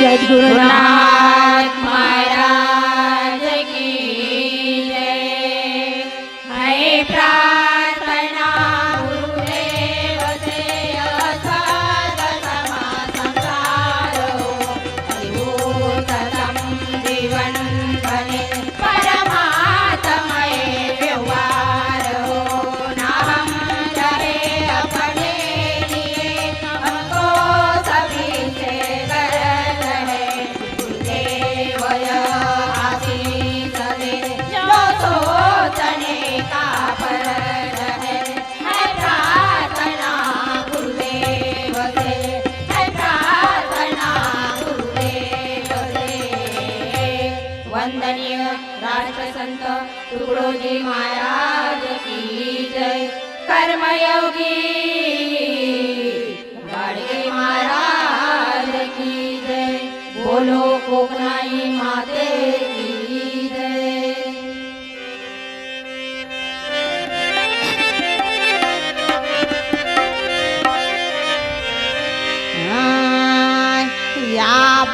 जय गुरुनाथ ગુરુજી મહારાજ કી જય. કર્મયોગી બાળકી મહારાજ કી જય. બોલો કોકનાઈ માતે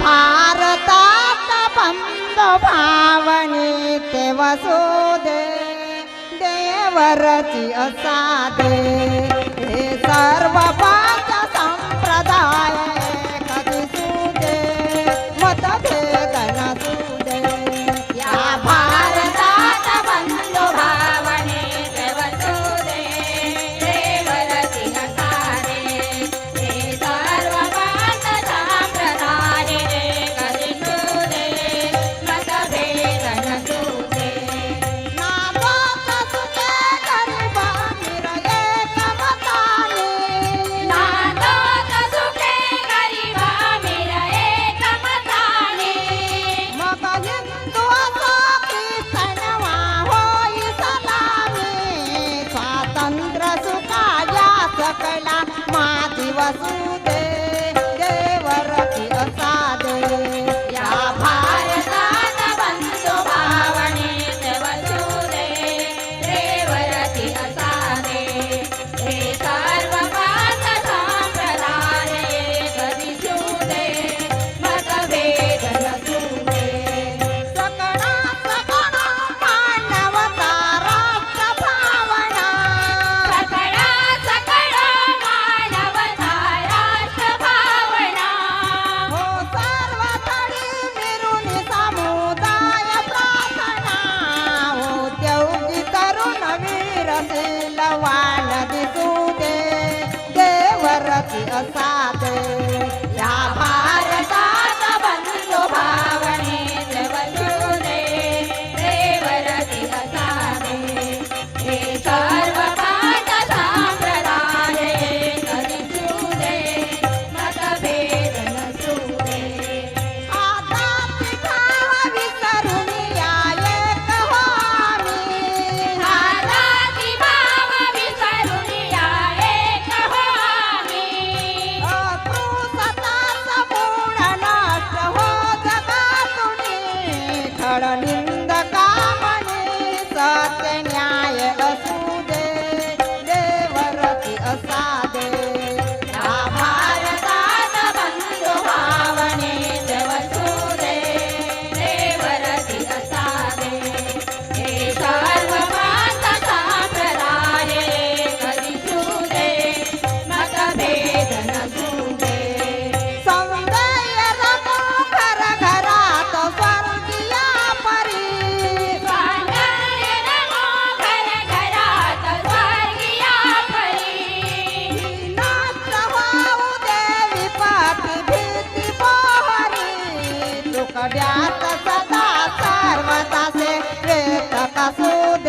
ભારત તપમ ભાવની તે વસુ दे देवरची असा दे हे सर्व Aku. i food.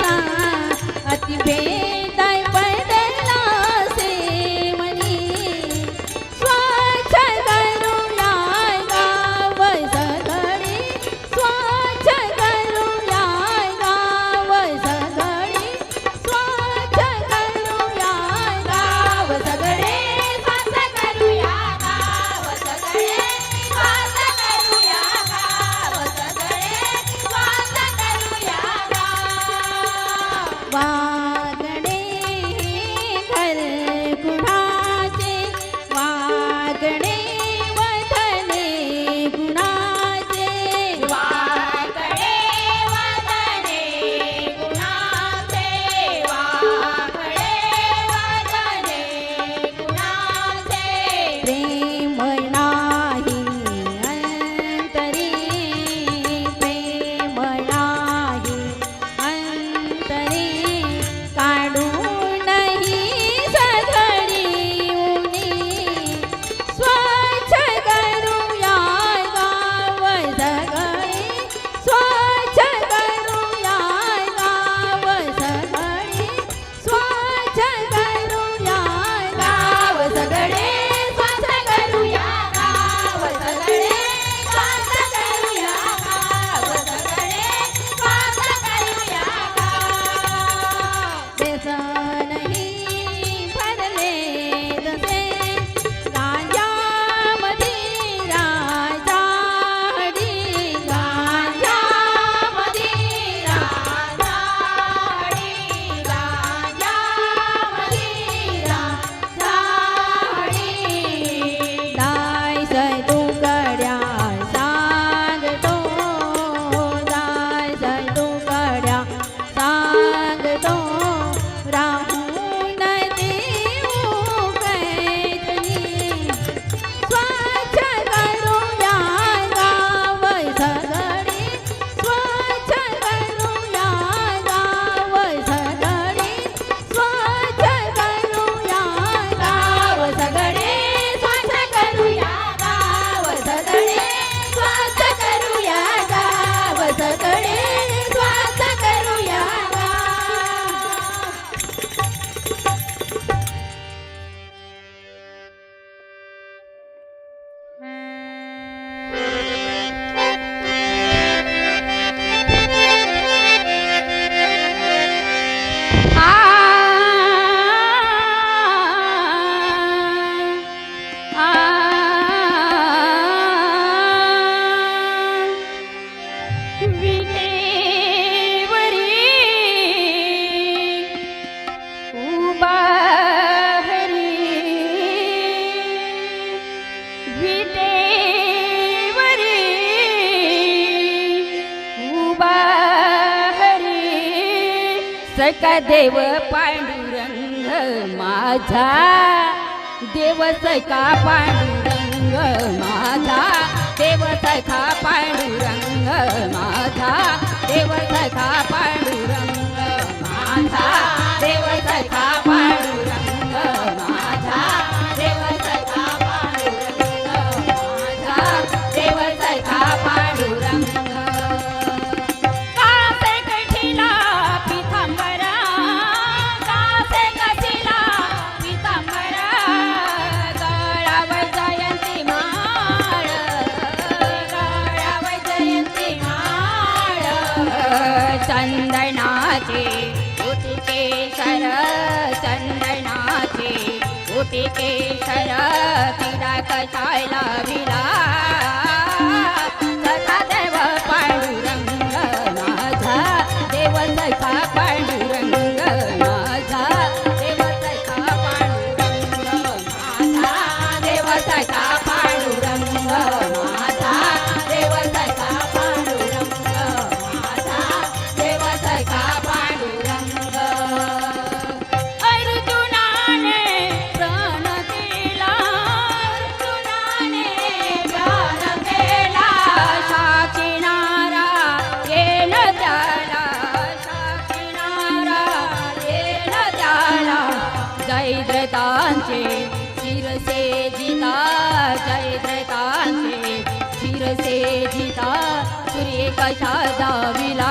अति बे का देव पांडुरंग माझा? देव सैका पांडुरंग माझा. देव सैका पांडुरंग माझा. देव सैका पांडुरंग पिके सरा तिला कसायला विला चैत्रतांचे शिरसे जिता चैत्रतांचे शिरसे जिता सूर्य कशा दाविला